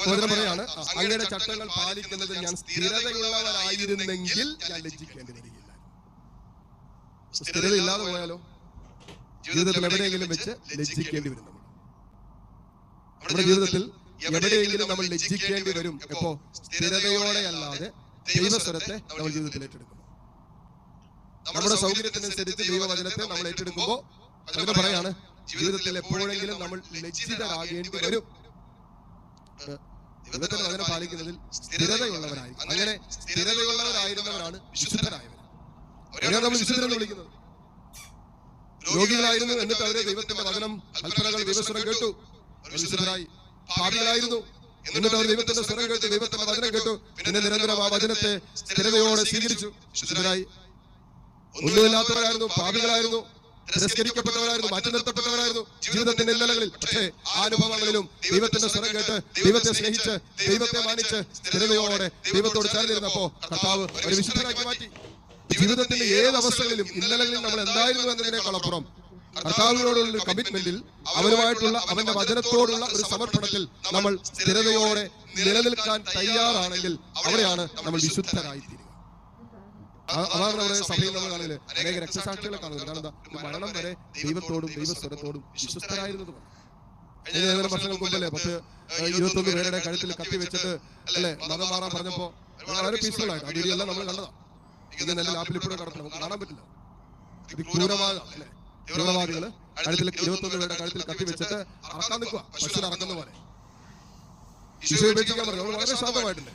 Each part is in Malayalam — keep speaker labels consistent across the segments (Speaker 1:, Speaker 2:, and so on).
Speaker 1: സഹോദരൻ പറയാണ് "ആ, അങ്ങയുടെ ചട്ടങ്ങൾ പാലിക്കുന്നതിൽ ഞാൻ സ്ഥിരതയുള്ളവരായിരുന്നെങ്കിൽ ഞാൻ ലജ്ജിക്കേണ്ടി വരികയില്ല സ്ഥിരത ഇല്ലാതെ പോയാലോ? ജീവിതത്തിൽ എവിടെയെങ്കിലും വെച്ച് ലജ്ജിക്കേണ്ടി വരും നമ്മൾ. നമ്മുടെ ജീവിതത്തിൽ എവിടെയെങ്കിലും നമ്മൾ ലജ്ജിക്കേണ്ടി വരും. എപ്പോ? സ്ഥിരതയോടെ അല്ലാതെ ദൈവസ്വരത്തെ നമ്മൾ ജീവിതത്തിൽ ഏറ്റെടുക്കും. നമ്മുടെ സൗകര്യത്തിനനുസരിച്ച് ദൈവവചനത്തെ നമ്മൾ ഏറ്റെടുക്കുമ്പോൾ അങ്ങനെ പറയാണ് ജീവിതത്തിൽ എപ്പോഴെങ്കിലും നമ്മൾ ലജ്ജിതരാകേണ്ടി വരും. ദൈവത്തിന്റെ വചനം പാലിക്കുന്നതിൽ സ്ഥിരതയുള്ളവരായി അങ്ങനെ സ്ഥിരതയുള്ളവരായിരുന്നവരാണ് വിശുദ്ധരായവർ അവരെയാണ് നമ്മൾ വിശുദ്ധരെന്ന് വിളിക്കുന്നത് രോഗികളായിരുന്നു എന്നിട്ട് അവരെ ദൈവത്തിന്റെ വചനം കൽപ്പനകൾ ദൈവസ്വരം കേട്ടു. വിശുദ്ധരായി പാപികളായിരുന്നു. എന്നിട്ട് അവർ ദൈവത്തിന്റെ സ്വരം കേട്ടു ദൈവത്തിന്റെ വചനം കേട്ടു. പിന്നെ നിരന്തരം ആ വചനത്തെ സ്ഥിരതയോടെ സ്വീകരിച്ചു. വിശുദ്ധരായി. ഒന്നുമില്ലാത്തവരായിരുന്നു. പാപികളായിരുന്നു. തിരസ്കരിക്കപ്പെട്ടവരായിരുന്നു മാറ്റി നിർത്തപ്പെട്ടവരായിരുന്നു ജീവിതത്തിന്റെ നിലകളിൽ പക്ഷേ ആ അനുഭവങ്ങളിലും ദൈവത്തിന്റെ സ്വരം കേട്ട് ദൈവത്തെ സ്നേഹിച്ച് ദൈവത്തെ മാനിച്ച് സ്ഥിരതയോടെ ദൈവത്തോട് ചേർന്നിരുന്നപ്പോ കർത്താവ് ഒരു വിശുദ്ധരാക്കി മാറ്റി. ജീവിതത്തിന്റെ ഏത് അവസ്ഥകളിലും ഇന്നലകളിൽ നമ്മൾ എന്തായിരുന്നു എന്നതിനേക്കാളപ്പുറം കർത്താവിനോടുള്ള കമ്മിറ്റ്മെന്റിൽ അവരുമായിട്ടുള്ള അവന്റെ വചനത്തോടുള്ള ഒരു സമർപ്പണത്തിൽ നമ്മൾ സ്ഥിരതയോടെ നിലനിൽക്കാൻ തയ്യാറാണെങ്കിൽ അവിടെയാണ് നമ്മൾ വിശുദ്ധരായി അതാണ് നമ്മുടെ സഭയിൽ നമ്മൾ അനേക രക്തസാക്ഷികളെ കാണുന്നത്. കാരണം എന്താ? മരണം വരെ ദൈവത്തോടും ദൈവസ്വരത്തോടും വിശ്വസ്തരായിരുന്നത് കഴിഞ്ഞ ഏതാനും വർഷങ്ങൾക്ക് മുമ്പല്ലേ പത്ത് ഇരുപത്തൊന്ന് പേരുടെ കഴുത്തിൽ കത്തി വെച്ചിട്ട് അല്ലെ മതം മാറാൻ പറഞ്ഞപ്പോ വളരെ പീസ്ഫുൾ ആയിട്ട് നമ്മൾ കണ്ടതാ. ഇങ്ങനെ ലാപ്പിൽ ഇപ്പോഴും കിടക്കണം നമുക്ക് കാണാൻ പറ്റില്ല. ഇത് ക്രൂരമായ അല്ലെ? തീവ്രവാദികൾ കഴുത്തിൽ ഇരുപത്തൊന്ന് പേരുടെ കഴുത്തിൽ കത്തി വെച്ചിട്ട് അറക്കാൻ നിൽക്കുക പശുവിനെ അറക്കുന്ന പോലെ. ഈശോ ഉപേക്ഷിക്കാൻ പറഞ്ഞു. വളരെ ശാന്തമായിട്ടുണ്ട്.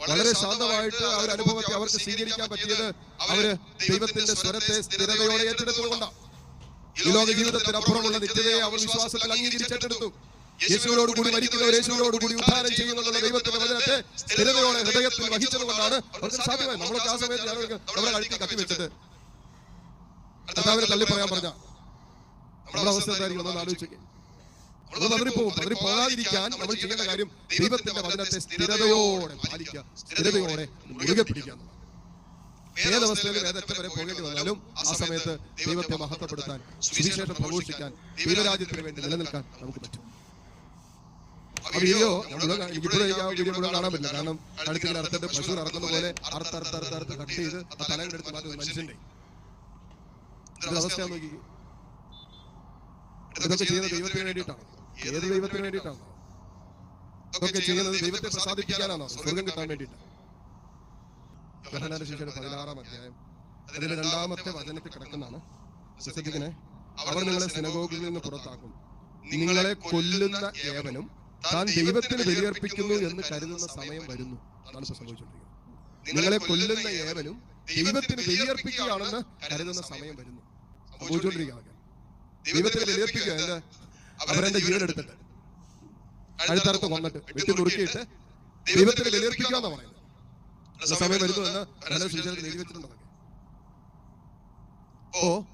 Speaker 1: വളരെ ശാന്തമായിട്ട് അവർ ഒരു അനുഭവത്തെ അവർക്ക് സ്വീകരിക്കാൻ പറ്റിയത് അവർ ദൈവത്തിന്റെ സ്വരത്തെ സ്ഥിരതയോടെ ഏറ്റെടുത്തുകൊണ്ടാണ്. ഈ ലോക ജീവിതത്തിനപ്പുറമുള്ള നിത്യതയെ അവർ വിശ്വാസത്തിൽ അംഗീകരിച്ചെടുത്തു. യേശുവിനോട് കൂടി മരിക്കുന്നവർ യേശുവിനോട് കൂടി ഉദ്ധാരം ചെയ്യുന്നുള്ള ദൈവത്തിന്റെ വചനത്തെ സ്ഥിരതയോടെ ഹൃദയത്തിൽ വഹിച്ചത് കൊണ്ടാണ് അവർക്ക് സാധ്യമായി. നമ്മളൊക്കെ ആ സമയത്ത് അവരെ നമ്മുടെ കഴുത്തിൽ കത്തി വെച്ചിട്ട് കർത്താവിനെ തള്ളി പറയാൻ പറഞ്ഞ. നമ്മുടെ അവസ്ഥ എന്തായിരിക്കും? ആലോചിക്കുക നമ്മൾ പതറിപ്പോകും പതറി പോകാതിരിക്കാൻ നമ്മൾ ചെയ്യേണ്ട കാര്യം ദൈവത്തിന്റെ വചനത്തെ സ്ഥിരതയോടെ പാലിക്കുക. സ്ഥിരതയോടെ മുറുകെ പിടിക്കുക. ഏതവസ്ഥയിലും ഏതറ്റം വരെ പോകേണ്ടി വന്നാലും ആ സമയത്ത് ദൈവത്തെ മഹത്വപ്പെടുത്താൻ സുവിശേഷം പ്രഘോഷിക്കാൻ ദൈവരാജ്യത്തിന് വേണ്ടി നിലനിൽക്കാൻ നമുക്ക് പറ്റും. വീഡിയോ എനിക്ക് ആ വീഡിയോ മുഴുവൻ കാണാൻ പറ്റില്ല. കാരണം കഴുത്തിങ്ങനെ അർത്ഥത്തെ പശു അറക്കുന്ന പോലെ അർത്ഥ അർത്ഥം കട്ട് ചെയ്ത് ആ തലങ്ങളെടുത്ത് മാറ്റുന്ന മനുഷ്യന്റെ ഇതൊരു അവസ്ഥയാ നോക്കി. ഇതൊക്കെ ചെയ്യുന്നത് ദൈവത്തിന് വേണ്ടിയിട്ടാണ്. ഏത് ദൈവത്തിന് വേണ്ടിയിട്ടാണ്? ഇതൊക്കെ ചെയ്യുന്നത് ദൈവത്തെ പ്രസാദിപ്പിക്കാനാണോ? സ്വർഗം കിട്ടാൻ വേണ്ടിയിട്ടാണ് ശിക്ഷയുടെ പതിനാറാം അധ്യായം അതിന്റെ രണ്ടാമത്തെ വചനത്തിൽ കിടക്കുന്നതാണ്. ശ്രദ്ധിക്കണേ അവർ നിങ്ങളെ സിനഗോഗിൽ നിന്ന് പുറത്താക്കും. നിങ്ങളെ കൊല്ലുന്ന ഏവനും താൻ ദൈവത്തിന് ബലിയർപ്പിക്കുന്നു എന്ന് കരുതുന്ന സമയം വരുന്നു. അതാണ് സംഭവിച്ചുകൊണ്ടിരിക്കുന്നത്. നിങ്ങളെ കൊല്ലുന്ന ഏവനും ദൈവത്തിന് ബലിയർപ്പിക്കുകയാണെന്ന് കരുതുന്ന സമയം വരുന്നു. സംഭവിച്ചുകൊണ്ടിരിക്കുകയാണ്. ദൈവത്തിന് ബലിയർപ്പിക്കുക എന്ത്? അവരെന്റെ ജീവൻ എടുത്തിട്ട് കഴുത്തറുത്ത് കൊന്നിട്ട് വെട്ടി നുറുക്കിയിട്ട് ദൈവത്തിന് ബലിയർപ്പിക്കുക എന്നാ പറയുന്നത്. സമയം വരുന്നു അതൊക്കെ. അപ്പോ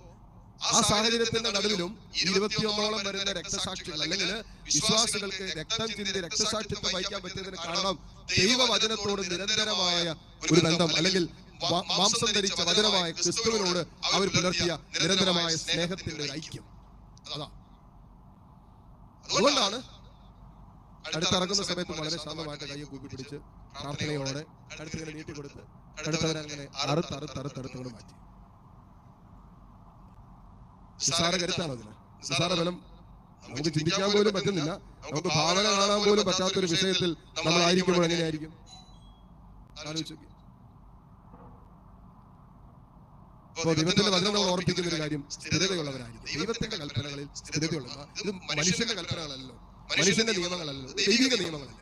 Speaker 1: ആ സാഹചര്യത്തിന്റെ നടുവിലും ഇരുപത്തിയൊന്നോളം വരുന്ന രക്തസാക്ഷികൾ അല്ലെങ്കിൽ വിശ്വാസികൾക്ക് രക്തം ചിന്തി രക്തസാക്ഷിത്വം വഹിക്കാൻ പറ്റിയതിന് കാരണം ദൈവവചനത്തോട് നിരന്തരമായ ഒരു ബന്ധം അല്ലെങ്കിൽ മാംസം ധരിച്ച വചനമായ ക്രിസ്തുവിനോട് അവർ പുലർത്തിയ നിരന്തരമായ സ്നേഹത്തിന്റെ ഐക്യം. അതാ. അതുകൊണ്ടാണ് അടുത്തിറങ്ങുന്ന സമയത്ത് വളരെ ശാന്തമായിട്ട് കൈ കൂപ്പി പിടിച്ച് പ്രാർത്ഥനയോടെ അടുത്തിങ്ങനെ നീട്ടി കൊടുത്ത് അടുത്തവരങ്ങനെ അങ്ങനെ അറുത്ത് അറുത്ത് അറുത്ത് അറുത്തോട് മാറ്റി. നിസ്സാര കരുത്താണ് അതിന്? നിസ്സാര ബലം നമുക്ക് ചിന്തിക്കാൻ പോലും പറ്റുന്നില്ല. നമുക്ക് ഭാവന കാണാൻ പോലും പറ്റാത്തൊരു വിഷയത്തിൽ നമ്മളായിരിക്കുമ്പോൾ എങ്ങനെയായിരിക്കും? ആലോചിച്ചു അപ്പോൾ ദൈവത്തിന്റെ വചനം നമ്മൾ ഓർപ്പിക്കുന്ന ഒരു കാര്യം സ്ഥിരതയുള്ളവരായിരുന്നു ദൈവത്തിന്റെ കൽപ്പനകളിൽ സ്ഥിരതയുള്ള ഇത് മനുഷ്യന്റെ കൽപ്പനകളല്ലോ മനുഷ്യന്റെ നിയമങ്ങളല്ലോ ദൈവിക നിയമങ്ങളല്ല?